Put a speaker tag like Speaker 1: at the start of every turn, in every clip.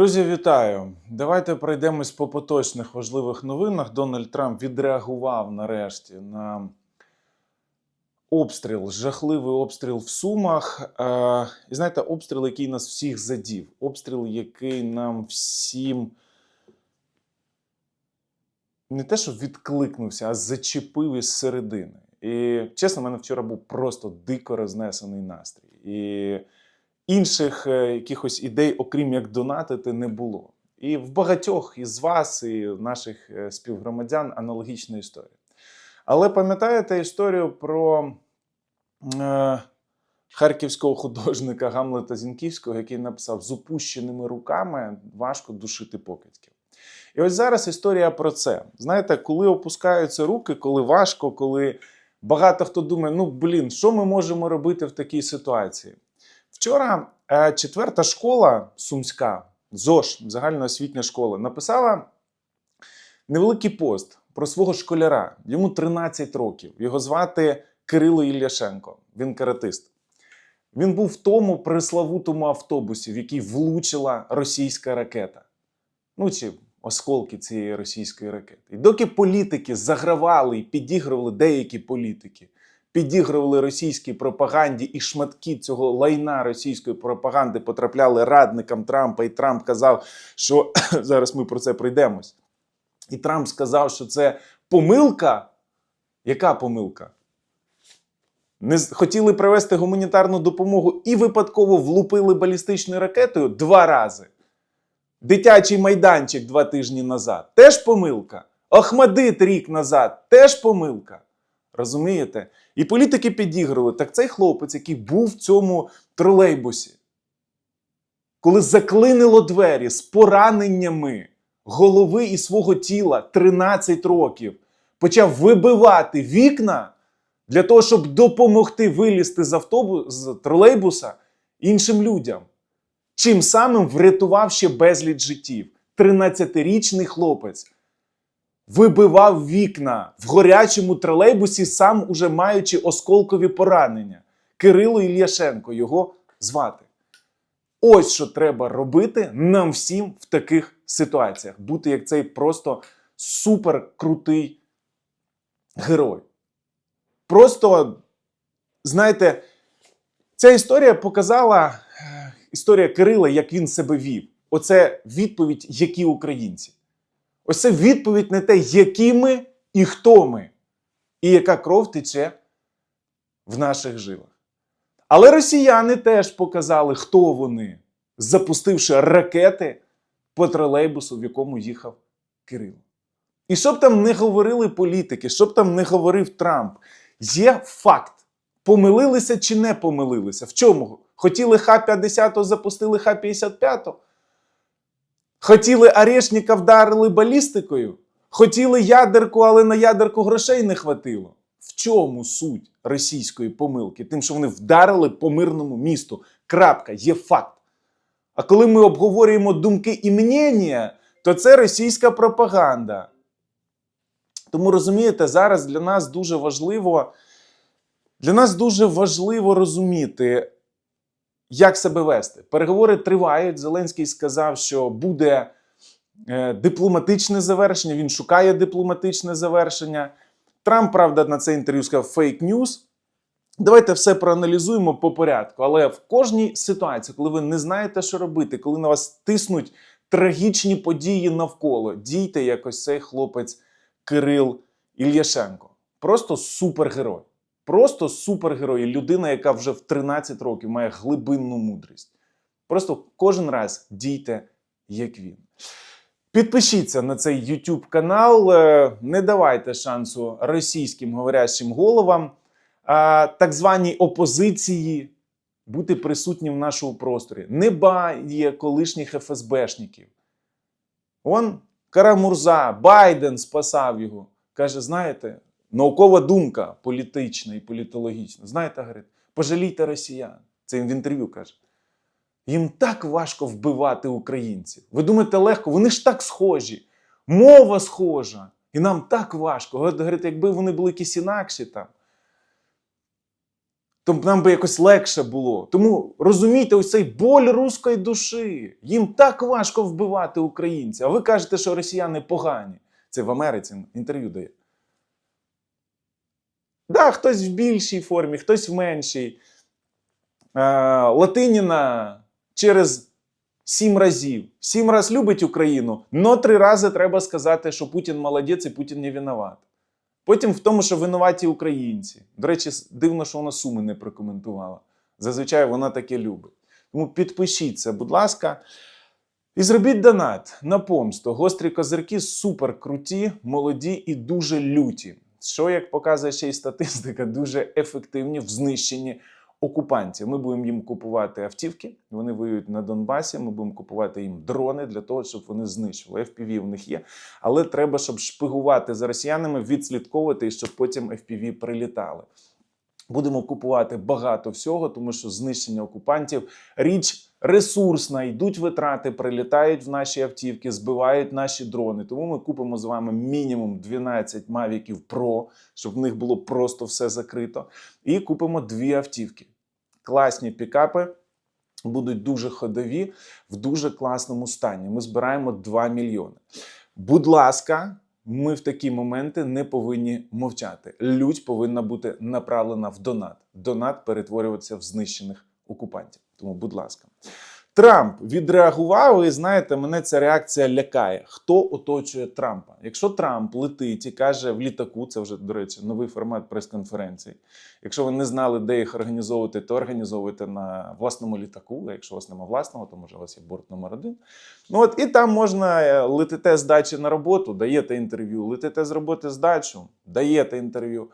Speaker 1: Друзі, вітаю! Давайте пройдемось по поточних важливих новинах. Дональд Трамп відреагував нарешті на обстріл, жахливий обстріл в Сумах. Е, і знаєте, обстріл, який нас всіх задів, обстріл, який нам всім не те, що відкликнувся, а зачепив із середини. І чесно, в мене вчора був просто дико рознесений настрій. І інших е, якихось ідей, окрім як донатити, не було. І в багатьох із вас, і наших е, співгромадян, аналогічна історія. Але пам'ятаєте історію про е, харківського художника Гамлета Зінківського, який написав: з опущеними руками важко душити покидьків. І ось зараз історія про це. Знаєте, коли опускаються руки, коли важко, коли багато хто думає, ну блін, що ми можемо робити в такій ситуації? Вчора е, четверта школа сумська, ЗОЖ, загальноосвітня школа, написала невеликий пост про свого школяра. Йому 13 років. Його звати Кирило Ілляшенко. Він каратист. Він був в тому преславутому автобусі, в який влучила російська ракета. Ну чи осколки цієї російської ракети. І доки політики загравали і підігрували деякі політики, підігрували російській пропаганді, і шматки цього лайна російської пропаганди потрапляли радникам Трампа, і Трамп казав, що зараз ми про це пройдемось. І Трамп сказав, що це помилка. Яка помилка? Не хотіли привезти гуманітарну допомогу і випадково влупили балістичною ракетою два рази. Дитячий майданчик два тижні назад теж помилка. Охмадит рік назад теж помилка. Розумієте? І політики підіграли. Так цей хлопець, який був в цьому тролейбусі, коли заклинило двері з пораненнями голови і свого тіла 13 років, почав вибивати вікна для того, щоб допомогти вилізти з автобуса з тролейбуса іншим людям. Чим самим врятував ще безліч життів. 13-річний хлопець вибивав вікна в горячому тролейбусі, сам уже маючи осколкові поранення. Кирило Ільяшенко його звати. Ось що треба робити нам всім в таких ситуаціях. Бути як цей просто суперкрутий герой. Просто, знаєте, ця історія показала е, історія Кирила, як він себе вів. Оце відповідь, які українці. Ось це відповідь на те, які ми і хто ми, і яка кров тече в наших жилах. Але росіяни теж показали, хто вони, запустивши ракети по тролейбусу, в якому їхав Кирило. І щоб там не говорили політики, щоб там не говорив Трамп, є факт. Помилилися чи не помилилися? В чому? Хотіли Х-50, запустили Х-55? Хотіли Арешника, вдарили балістикою? Хотіли ядерку, але на ядерку грошей не хватило. В чому суть російської помилки? Тим, що вони вдарили по мирному місту. Крапка, є факт. А коли ми обговорюємо думки і мнення, то це російська пропаганда. Тому розумієте, зараз для нас дуже важливо, для нас дуже важливо розуміти, як себе вести. Переговори тривають. Зеленський сказав, що буде е, дипломатичне завершення. Він шукає дипломатичне завершення. Трамп, правда, на це інтерв'ю сказав фейк ньюс. Давайте все проаналізуємо по порядку. Але в кожній ситуації, коли ви не знаєте, що робити, коли на вас тиснуть трагічні події навколо, дійте якось цей хлопець Кирил Ільяшенко. Просто супергерой. Просто супергерой. Людина, яка вже в 13 років має глибинну мудрість. Просто кожен раз дійте, як він. Підпишіться на цей YouTube канал, е, не давайте шансу російським говорящим головам, так званій опозиції бути присутнім в нашому просторі. Не бає колишніх ФСБшників. Он Карамурза, Байден спасав його. Каже: знаєте, наукова думка політична і політологічна. Знаєте, говорить, пожалійте росіян. Це він в інтерв'ю каже. Їм так важко вбивати українців. Ви думаєте, легко? Вони ж так схожі. Мова схожа. І нам так важко. Говорить, якби вони були якісь інакші там. то нам би якось легше було. Тому розумійте, ось цей боль руської душі. Їм так важко вбивати українців. А ви кажете, що росіяни погані. Це в Америці інтерв'ю дає. Да, хтось в більшій формі, хтось в меншій. Е, Латиніна через сім разів. Сім раз любить Україну, но три рази треба сказати, що Путін молодець і Путін не винуват. Потім в тому, що винуваті українці. До речі, дивно, що вона суми не прокоментувала. Зазвичай вона таке любить. Тому підпишіться, будь ласка. І зробіть донат на помсту. Гострі козирки супер круті, молоді і дуже люті. Що, як показує ще й статистика, дуже ефективні в знищенні окупантів. Ми будемо їм купувати автівки. Вони воюють на Донбасі. Ми будемо купувати їм дрони для того, щоб вони знищували. FPV в них є. Але треба, щоб шпигувати за росіянами, відслідковувати і щоб потім FPV прилітали. Будемо купувати багато всього, тому що знищення окупантів річ ресурсна, йдуть витрати, прилітають в наші автівки, збивають наші дрони. Тому ми купимо з вами мінімум 12 Mavic Pro, щоб в них було просто все закрито. І купимо дві автівки. Класні пікапи. Будуть дуже ходові в дуже класному стані. Ми збираємо 2 мільйони. Будь ласка, ми в такі моменти не повинні мовчати. Лють повинна бути направлена в донат. Донат перетворюватися в знищених окупантів. Тому, будь ласка. Трамп відреагував, і знаєте, мене ця реакція лякає. Хто оточує Трампа? Якщо Трамп летить і каже в літаку, це вже, до речі, новий формат прес-конференцій. Якщо ви не знали, де їх організовувати, то організовуйте на власному літаку. Якщо у вас немає власного, то може у вас є борт номер один. Ну от і там можна е, летите з дачі на роботу, даєте інтерв'ю, летите з роботи з дачу, даєте інтерв'ю.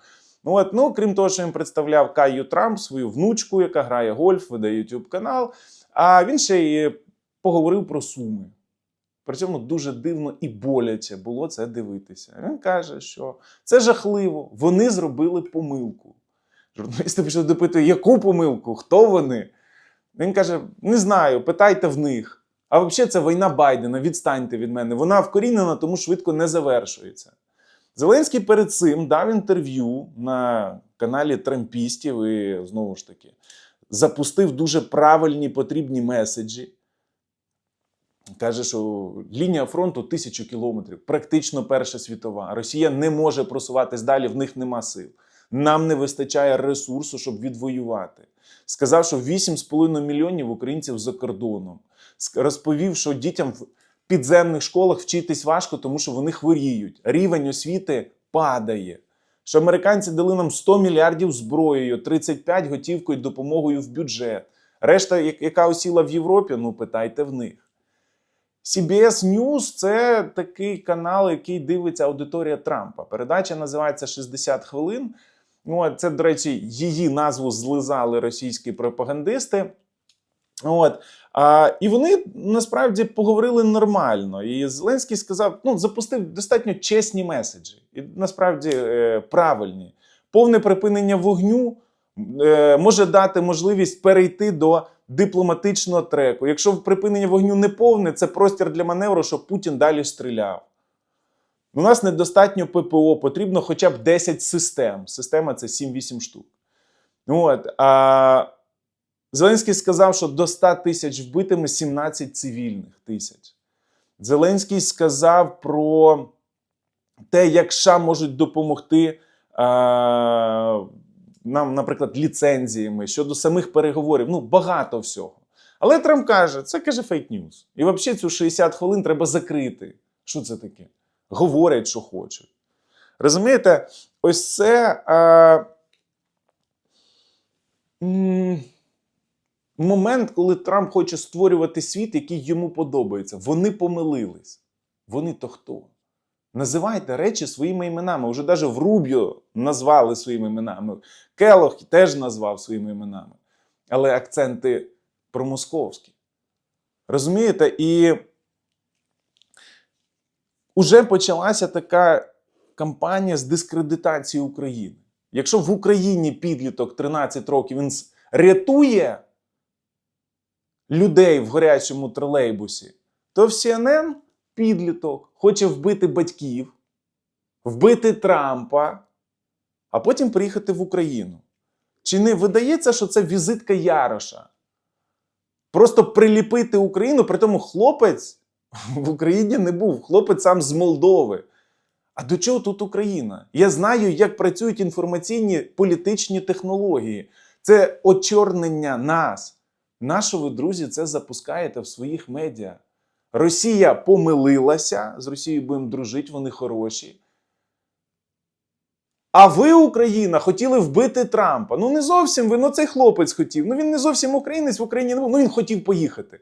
Speaker 1: Ну, от, ну, крім того, що він представляв Каю Трамп, свою внучку, яка грає гольф, веде YouTube канал. А він ще й поговорив про суми. Причому дуже дивно і боляче було це дивитися. Він каже, що це жахливо, вони зробили помилку. Журналісти пішли допитувати, яку помилку, хто вони? Він каже: не знаю, питайте в них. А взагалі це війна Байдена, відстаньте від мене. Вона вкорінена, тому швидко не завершується. Зеленський перед цим дав інтерв'ю на каналі Трампістів і знову ж таки запустив дуже правильні потрібні меседжі. Каже, що лінія фронту тисячу кілометрів, практично Перша світова. Росія не може просуватись далі, в них нема сил. Нам не вистачає ресурсу, щоб відвоювати. Сказав, що 8,5 мільйонів українців за кордоном. Розповів, що дітям підземних школах вчитись важко, тому що вони хворіють. Рівень освіти падає. Що американці дали нам 100 мільярдів зброєю, 35 готівкою допомогою в бюджет. Решта, яка осіла в Європі, ну питайте в них. CBS News – це такий канал, який дивиться аудиторія Трампа. Передача називається 60 хвилин. Ну, це, до речі, її назву злизали російські пропагандисти. От. А, І вони насправді поговорили нормально. І Зеленський сказав: ну, запустив достатньо чесні меседжі, і насправді е, правильні. Повне припинення вогню е, може дати можливість перейти до дипломатичного треку. Якщо припинення вогню не повне, це простір для маневру, щоб Путін далі стріляв. У нас недостатньо ППО, потрібно хоча б 10 систем. Система це 7-8 штук. От, а Зеленський сказав, що до 100 тисяч вбитими 17 цивільних тисяч. Зеленський сказав про те, як США можуть допомогти а, нам, наприклад, ліцензіями щодо самих переговорів. Ну, багато всього. Але Трамп каже, це каже фейк-ньюс. І взагалі цю 60 хвилин треба закрити. Що це таке? Говорять, що хочуть. Розумієте, ось це. М момент, коли Трамп хоче створювати світ, який йому подобається. Вони помилились. Вони то хто? Називайте речі своїми іменами. Уже навіть в Рубіо назвали своїми іменами. Келох теж назвав своїми іменами. Але акценти промосковські. Розумієте? І вже почалася така кампанія з дискредитації України. Якщо в Україні підліток 13 років він рятує людей в горячому тролейбусі, то в CNN підліток хоче вбити батьків, вбити Трампа, а потім приїхати в Україну. Чи не видається, що це візитка Яроша? Просто приліпити Україну, при тому хлопець в Україні не був. Хлопець сам з Молдови. А до чого тут Україна? Я знаю, як працюють інформаційні політичні технології. Це очорнення нас. Нащо ви, друзі, це запускаєте в своїх медіа? Росія помилилася, з Росією будемо дружити, вони хороші. А ви, Україна, хотіли вбити Трампа. Ну не зовсім ви, ну цей хлопець хотів. Ну він не зовсім українець в Україні не був. Ну він хотів поїхати.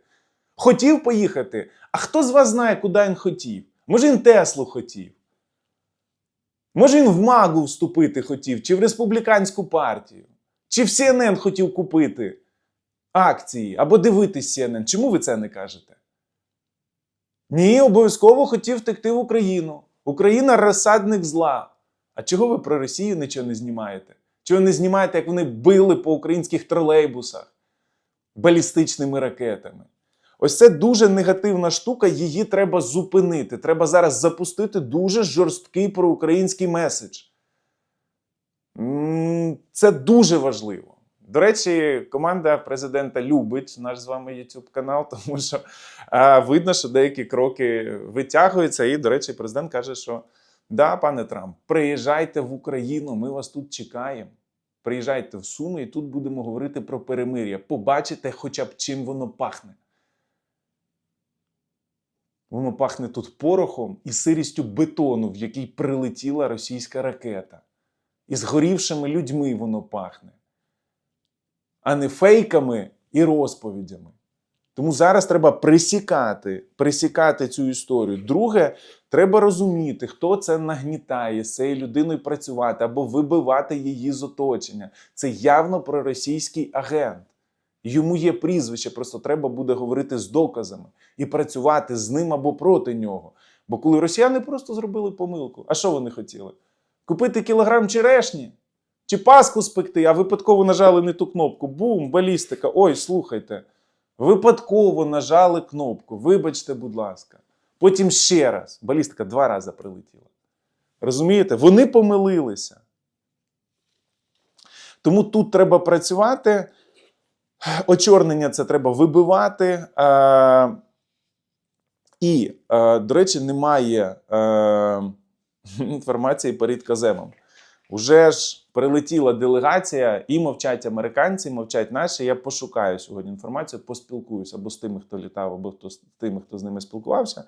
Speaker 1: Хотів поїхати. А хто з вас знає, куди він хотів? Може, він Теслу хотів? Може, він в МАГу вступити хотів, чи в республіканську партію, чи в CNN хотів купити акції або дивитись CNN. Чому ви це не кажете? Ні, обов'язково хотів втекти в Україну. Україна розсадник зла. А чого ви про Росію нічого не знімаєте? Чого не знімаєте, як вони били по українських тролейбусах балістичними ракетами? Ось це дуже негативна штука, її треба зупинити. Треба зараз запустити дуже жорсткий проукраїнський меседж. Це дуже важливо. До речі, команда президента любить наш з вами YouTube канал, тому що е, видно, що деякі кроки витягуються. І, до речі, президент каже, що да, пане Трамп, приїжджайте в Україну, ми вас тут чекаємо. Приїжджайте в Суми, і тут будемо говорити про перемир'я. Побачите, хоча б чим воно пахне. Воно пахне тут порохом і сирістю бетону, в який прилетіла російська ракета. І згорівшими людьми воно пахне, а не фейками і розповідями. Тому зараз треба присікати, присікати цю історію. Друге, треба розуміти, хто це нагнітає з цією людиною працювати або вибивати її з оточення. Це явно проросійський агент. Йому є прізвище, просто треба буде говорити з доказами і працювати з ним або проти нього. Бо коли росіяни просто зробили помилку, а що вони хотіли? Купити кілограм черешні? Чи паску спекти, а випадково нажали не ту кнопку. Бум, балістика. Ой, слухайте. Випадково нажали кнопку. Вибачте, будь ласка. Потім ще раз. Балістика два рази прилетіла. Розумієте? Вони помилилися. Тому тут треба працювати. Очорнення це треба вибивати. Е, і, е, до речі, немає е, інформації перед каземом. Уже ж прилетіла делегація, і мовчать американці, мовчать наші. Я пошукаю сьогодні інформацію, поспілкуюся або з тими, хто літав, або хто з тими, хто з ними спілкувався.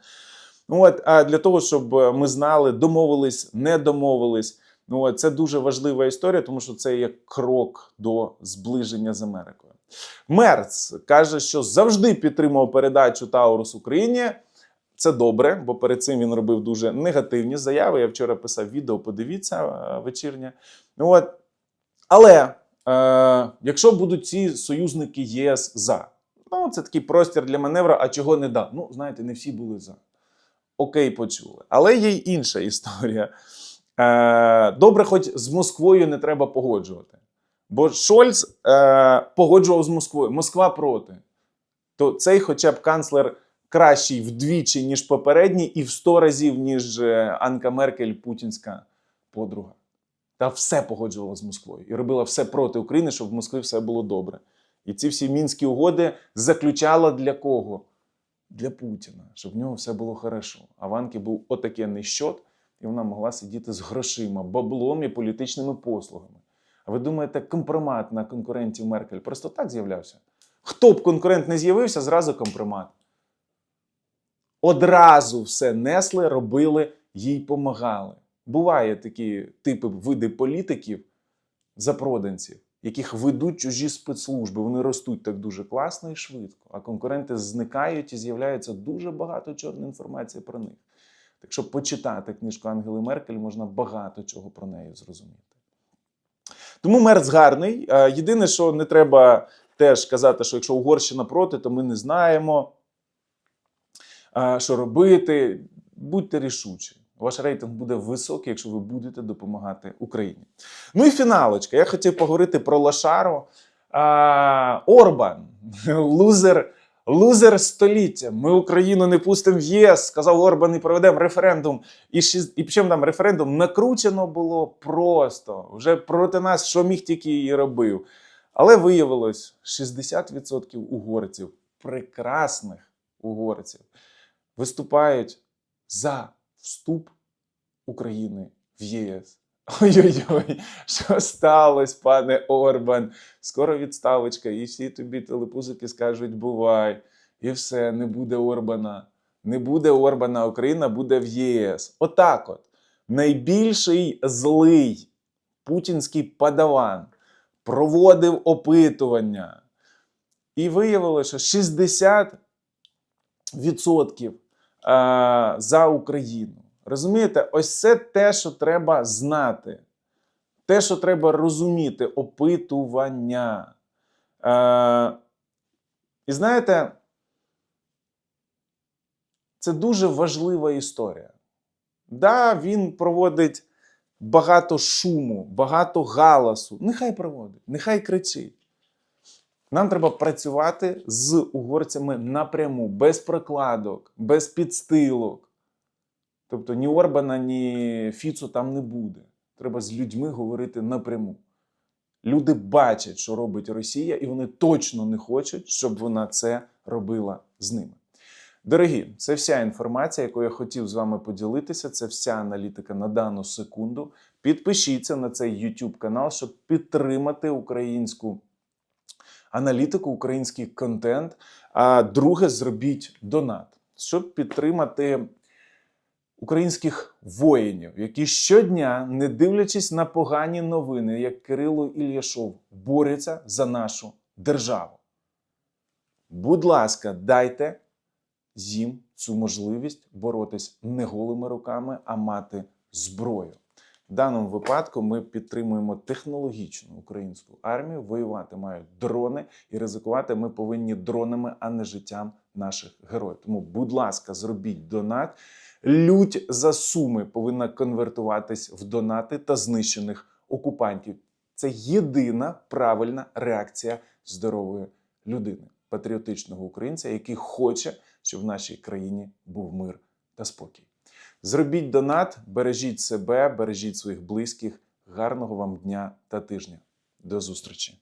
Speaker 1: Ну, От, а для того, щоб ми знали, домовились, не домовились. Ну, от, це дуже важлива історія, тому що це є крок до зближення з Америкою. Мерц каже, що завжди підтримував передачу Таурус Україні. Це добре, бо перед цим він робив дуже негативні заяви. Я вчора писав відео, подивіться е, вечірнє. От. Але е, якщо будуть ці союзники ЄС за, ну це такий простір для маневра, а чого не да? Ну, знаєте, не всі були за. Окей, почули. Але є й інша історія. Е, добре, хоч з Москвою не треба погоджувати. Бо Шольц е, погоджував з Москвою. Москва проти. То цей, хоча б канцлер кращий вдвічі, ніж попередній, і в 100 разів, ніж е, Анка Меркель, путінська подруга. Та все погоджувала з Москвою і робила все проти України, щоб в Москві все було добре. І ці всі мінські угоди заключала для кого? Для Путіна, щоб в нього все було хорошо. А в Анки був отакенний щот, і вона могла сидіти з грошима, баблом і політичними послугами. А ви думаєте, компромат на конкурентів Меркель просто так з'являвся? Хто б конкурент не з'явився, зразу компромат. Одразу все несли, робили, їй помагали. Буває такі типи види політиків, запроданців, яких ведуть чужі спецслужби. Вони ростуть так дуже класно і швидко, а конкуренти зникають і з'являється дуже багато чорної інформації про них. Так що почитати книжку Ангели Меркель можна багато чого про неї зрозуміти. Тому Мерц гарний. Е, Єдине, що не треба теж казати, що якщо Угорщина проти, то ми не знаємо, що робити. Будьте рішучі. Ваш рейтинг буде високий, якщо ви будете допомагати Україні. Ну і фіналочка. Я хотів поговорити про Лашару. А, Орбан, лузер Лузер століття. Ми Україну не пустимо в ЄС, сказав Орбан, і проведемо референдум. І, і причому там референдум накручено було просто. Вже проти нас, що міг тільки і робив. Але виявилось, 60% угорців, прекрасних угорців, виступають за вступ України в ЄС. Ой-ой-ой, що сталося, пане Орбан? Скоро відставочка, і всі тобі телепузики скажуть бувай. І все, не буде Орбана. Не буде Орбана, Україна буде в ЄС. Отак от. Найбільший злий путінський падаван проводив опитування. І виявилося, що 60% е, за Україну. Розумієте, ось це те, що треба знати. Те, що треба розуміти, опитування. Е, і знаєте, це дуже важлива історія. Да, він проводить багато шуму, багато галасу. Нехай проводить, нехай кричить. Нам треба працювати з угорцями напряму, без прокладок, без підстилок. Тобто ні Орбана, ні Фіцу там не буде. Треба з людьми говорити напряму. Люди бачать, що робить Росія, і вони точно не хочуть, щоб вона це робила з ними. Дорогі, це вся інформація, яку я хотів з вами поділитися. Це вся аналітика на дану секунду. Підпишіться на цей YouTube канал, щоб підтримати українську аналітику, український контент. А друге, зробіть донат, щоб підтримати українських воїнів, які щодня, не дивлячись на погані новини, як Кирило Ільяшов, борються за нашу державу. Будь ласка, дайте їм цю можливість боротись не голими руками, а мати зброю. В даному випадку ми підтримуємо технологічну українську армію. Воювати мають дрони, і ризикувати ми повинні дронами, а не життям наших героїв. Тому, будь ласка, зробіть донат. Лють за суми повинна конвертуватись в донати та знищених окупантів. Це єдина правильна реакція здорової людини, патріотичного українця, який хоче, щоб в нашій країні був мир та спокій. Зробіть донат, бережіть себе, бережіть своїх близьких. Гарного вам дня та тижня. До зустрічі!